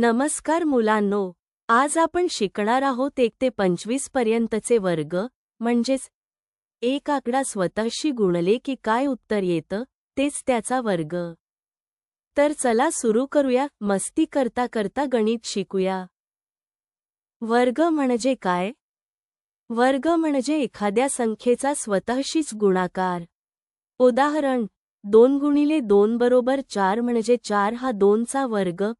नमस्कार मुलांनो आज आपण शिकणार आहोत एक ते पंचवीस पर्यंतचे वर्ग म्हणजेच एक आकडा स्वतःशी गुणले की काय उत्तर येतं तेच त्याचा वर्ग. तर चला सुरू करूया मस्ती करता करता गणित शिकूया. वर्ग म्हणजे काय? वर्ग म्हणजे एखाद्या संख्येचा स्वतःशीच गुणाकार. उदाहरण दोन गुणिले दोन बरोबर चार म्हणजे चार हा दोनचा वर्ग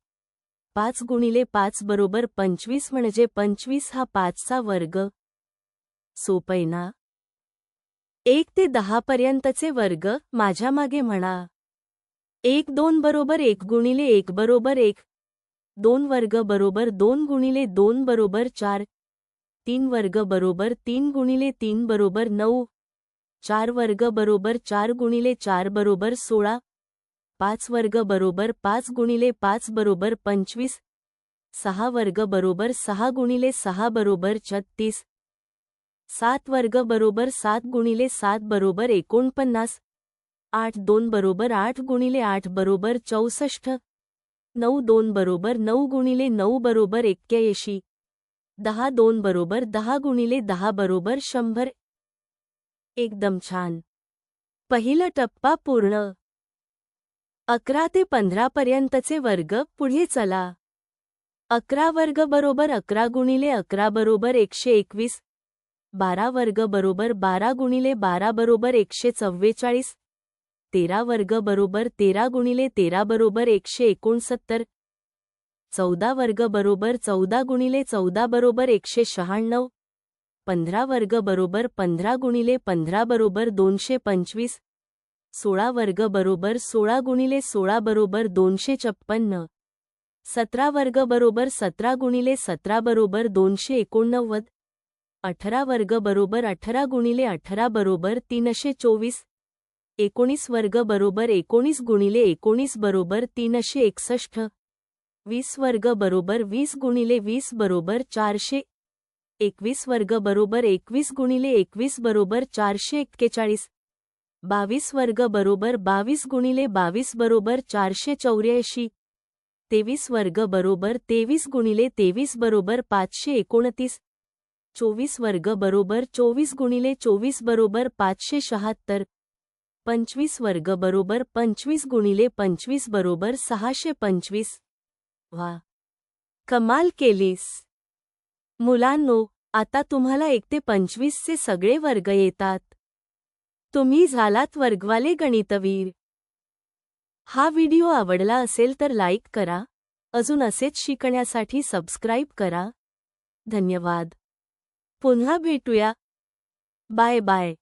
पाच गुणिले पाच बरोबर पंचवीस म्हणजे पंचवीस हा पाचचा वर्ग. सोपय ना एक ते दहा पर्यंतचे वर्ग माझ्या मागे म्हणा. एक दोन बरोबर एक गुणिले एक बरोबर एक. दोन वर्ग बरोबर दोन गुणिले दोन बरोबर चार. तीन वर्ग बरोबर तीन गुणिले तीन बरोबर नऊ. चार वर्ग बरोबर चार गुणिले चार बरोबर सोळा. पाच वर्ग बरोबर पाच गुणिले पाच बरोबर पंचवीस सहा वर्ग बरोबर सहा गुणिले सहा बरोबर छत्तीस सात वर्ग बरोबर सात गुणिले सात बरोबर एकोणपन्नास आठ दोन बरोबर आठ गुणिले आठ बरोबर चौसष्ट नऊ दोन बरोबर नऊ गुणिले नऊ बरोबर एक्क्याऐंशी दहा दोन बरोबर दहा गुणिले दहा बरोबर शंभर. एकदम छान. पहिलं टप्पा पूर्ण. अकरा ते पंधरा पर्यंतचे वर्ग पुढे चला. अकरा वर्ग बरोबर अकरा गुणिले अकरा बरोबर एकशे एकवीस. बारा वर्ग बरोबर बारा गुणिले बारा बरोबर एकशे चव्वेचाळीस. तेरा वर्ग बरोबर तेरा गुणिले तेरा बरोबर एकशे एकोणसत्तर. चौदा वर्ग बरोबर चौदा गुणिले चौदा बरोबर एकशे शहाण्णव. पंधरा वर्ग बरोबर पंधरा गुणिले पंधरा बरोबर दोनशे पंचवीस. सोळा वर्ग बरोबर सोळा गुणिले सोळा बरोबर दोनशे छप्पन्न. सतरा वर्ग बरोबर सतरा गुणिले सतरा बरोबर दोनशे एकोणनव्वद. अठरा वर्ग बरोबर अठरा गुणिले अठरा बरोबर तीनशे चोवीस. एकोणीस वर्ग बरोबर एकोणीस गुणिले एकोणीस बरोबर तीनशे एकसष्ट. वीस वर्ग बरोबर वीस गुणिले वीस बरोबर चारशे. एकवीस वर्ग बरोबर एकवीस गुणिले एकवीस बरोबर चारशे एक्केचाळीस. बावीस वर्ग बरोबर बावीस गुणिले बावीस बरोबर चारशे चौऱ्याऐंशी. तेवीस वर्ग बरोबर तेवीस गुणिले तेवीस बरोबर पाचशे एकोणतीस. चोवीस वर्ग बरोबर चोवीस गुणिले चोवीस बरोबर पाचशे शहात्तर. पंचवीस वर्ग बरोबर पंचवीस गुणिले पंचवीस बरोबर सहाशे पंचवीस. वा कमाल केलीस. मुलांनो आता तुम्हाला एक ते पंचवीसचे सगळे वर्ग येतात. तुम्ही झालात वर्गवाले गणितवीर. हा व्हिडिओ आवडला असेल तर लाईक करा. अजून असेच शिकण्यासाठी सबस्क्राईब करा. धन्यवाद. पुन्हा भेटूया. Bye bye.